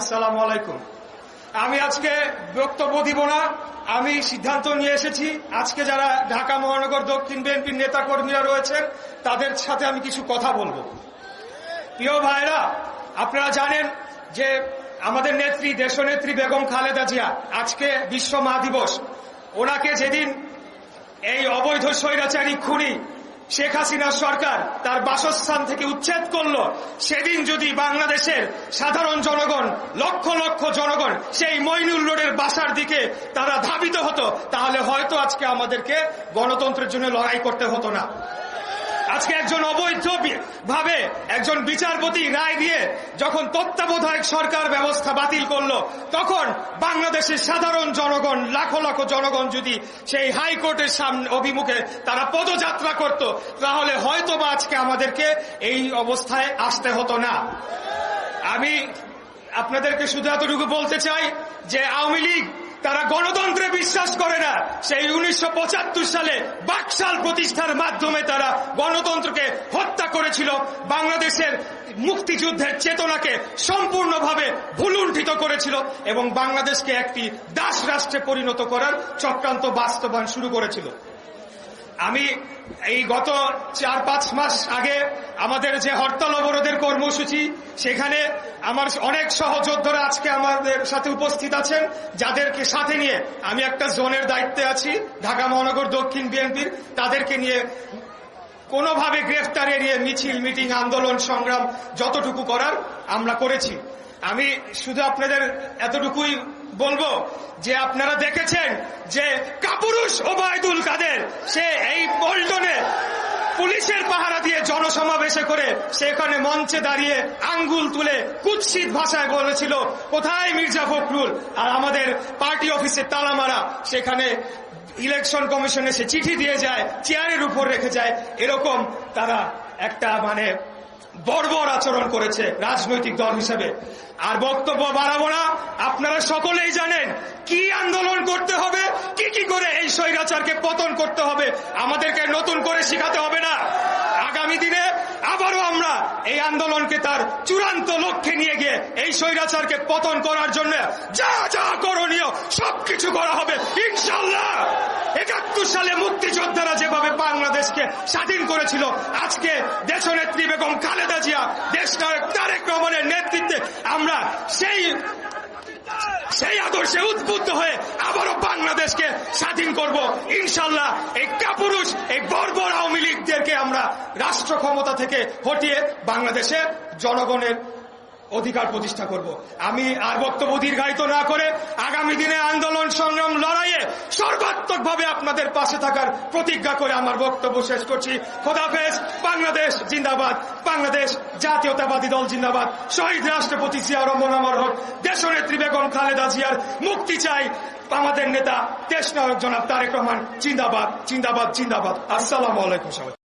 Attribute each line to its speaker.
Speaker 1: আসসালামু আলাইকুম। আমি আজকে বক্তব্য দিব না, আমি সিদ্ধান্ত নিয়ে এসেছি। আজকে যারা ঢাকা মহানগর দক্ষিণ বিএনপির নেতা কর্মীরা রয়েছেন, তাদের সাথে আমি কিছু কথা বলব। প্রিয় ভাইরা, আপনারা জানেন যে আমাদের নেত্রী, দেশনেত্রী বেগম খালেদা জিয়া আজকে বিশ্ব মা দিবস। ওনাকে যেদিন এই অবৈধ স্বৈরাচারী খুনি শেখ হাসিনা সরকার তার বাসস্থান থেকে উচ্ছেদ করল। সেদিন যদি বাংলাদেশের সাধারণ জনগণ, লক্ষ লক্ষ জনগণ সেই মইনুল রোডের বাসার দিকে তারা ধাবিত হতো, তাহলে হয়তো আজকে আমাদেরকে গণতন্ত্রের জন্য লড়াই করতে হতো না। আজকে একজন অবৈধ ভাবে একজন বিচারপতি রায় দিয়ে যখন তত্ত্বাবধায়ক সরকার ব্যবস্থা বাতিল করল, তখন বাংলাদেশের সাধারণ জনগণ, লাখো লাখো জনগণ যদি সেই হাইকোর্টের সামনে অভিমুখে তারা পদযাত্রা করত, তাহলে হয়তো বা আজকে আমাদেরকে এই অবস্থায় আসতে হতো না। আমি আপনাদেরকে শুধু এতটুকু বলতে চাই যে আওয়ামী লীগ, তারা গণতন্ত্রে বিশ্বাস করে সেই উনিশশো পঁচাত্তর সালে বাকশাল প্রতিষ্ঠার মাধ্যমে তারা গণতন্ত্রকে হত্যা করেছিল। বাংলাদেশের মুক্তিযুদ্ধের চেতনাকে সম্পূর্ণভাবে ভুলুণ্ঠিত করেছিল এবং বাংলাদেশকে একটি দাস রাষ্ট্রে পরিণত করার চক্রান্ত বাস্তবায়ন শুরু করেছিল। আমি এই গত চার পাঁচ মাস আগে আমাদের যে হরতাল অবরোধের কর্মসূচি, সেখানে আমার অনেক সহযোদ্ধারা আজকে আমাদের সাথে উপস্থিত আছেন, যাদেরকে সাথে নিয়ে আমি একটা জোনের দায়িত্বে আছি, ঢাকা মহানগর দক্ষিণ বিএনপির, তাদেরকে নিয়ে কোনোভাবে গ্রেফতার এড়িয়ে মিছিল, মিটিং, আন্দোলন, সংগ্রাম যতটুকু করার আমরা করেছি। আমি শুধু আপনাদের এতটুকুই বলব যে আপনারা দেখেছেন যে কাপুরুষ ওবায়দুল কাদের, সে এই পল্টনে পুলিশের পাহারা দিয়ে জনসমাবেশে করে সেখানে মঞ্চে দাঁড়িয়ে আঙ্গুল তুলে কুৎসিত ভাষায় বলেছিল, কোথায় মির্জা ফখরুল? আর আমাদের পার্টি অফিসে তালা মারা সেখানে ইলেকশন কমিশনে সে চিঠি দিয়ে যায়, চেয়ারের উপর রেখে যায়। এরকম তারা একটা মানে বর্বর আচরণ করেছে রাজনৈতিক দল হিসেবে। আর বক্তব্য বাড়াবো না। আপনারা সকলেই জানেন কি আন্দোলন করতে হবে, কি কি করে এই স্বৈরাচারকে পতন করতে হবে। আমাদেরকে নতুন করে শিখাতে হবে না। আগামী দিনে আবারও আমরা এই আন্দোলনকে তার চূড়ান্ত লক্ষ্যে নিয়ে গিয়ে এই স্বৈরাচারকে পতন করার জন্য যা যা করণীয় সবকিছু করা হবে। ইনশাল্লাহ একাত্তর সালে মুক্তিযোদ্ধারা যেভাবে বাংলাদেশকে স্বাধীন করেছিল, আজকে বেগম খালেদা জিয়া দেশ তারেক রহমানের নেতৃত্বে আমরা সেই সেই আদর্শে উদ্বুদ্ধ হয়ে আবারও বাংলাদেশকে স্বাধীন করব। ইনশাল্লাহ এই কাপুরুষ, এই বর্বর আওয়ামী লীগদেরকে আমরা রাষ্ট্র ক্ষমতা থেকে হটিয়ে বাংলাদেশের জনগণের অধিকার প্রতিষ্ঠা করব। আমি আর বক্তব্য দীর্ঘায়িত না করে আগামী দিনে আন্দোলন সংগ্রাম লড়াইয়ে সর্বাত্মকভাবে আপনাদের পাশে থাকার প্রতিজ্ঞা করে আমার বক্তব্য শেষ করছি। খোদাফেজ বাংলাদেশ জিন্দাবাদ। বাংলাদেশ জাতীয়তাবাদী দল জিন্দাবাদ। শহীদ রাষ্ট্রপতি জিয়া রহমান আমার হক। দেশনেত্রী বেগম খালেদা জিয়ার মুক্তি চাই আমাদের নেতা দেশ নায়ক জনাব তারেক রহমান। জিন্দাবাদ জিন্দাবাদ জিন্দাবাদ। আসসালামু আলাইকুম সবাই।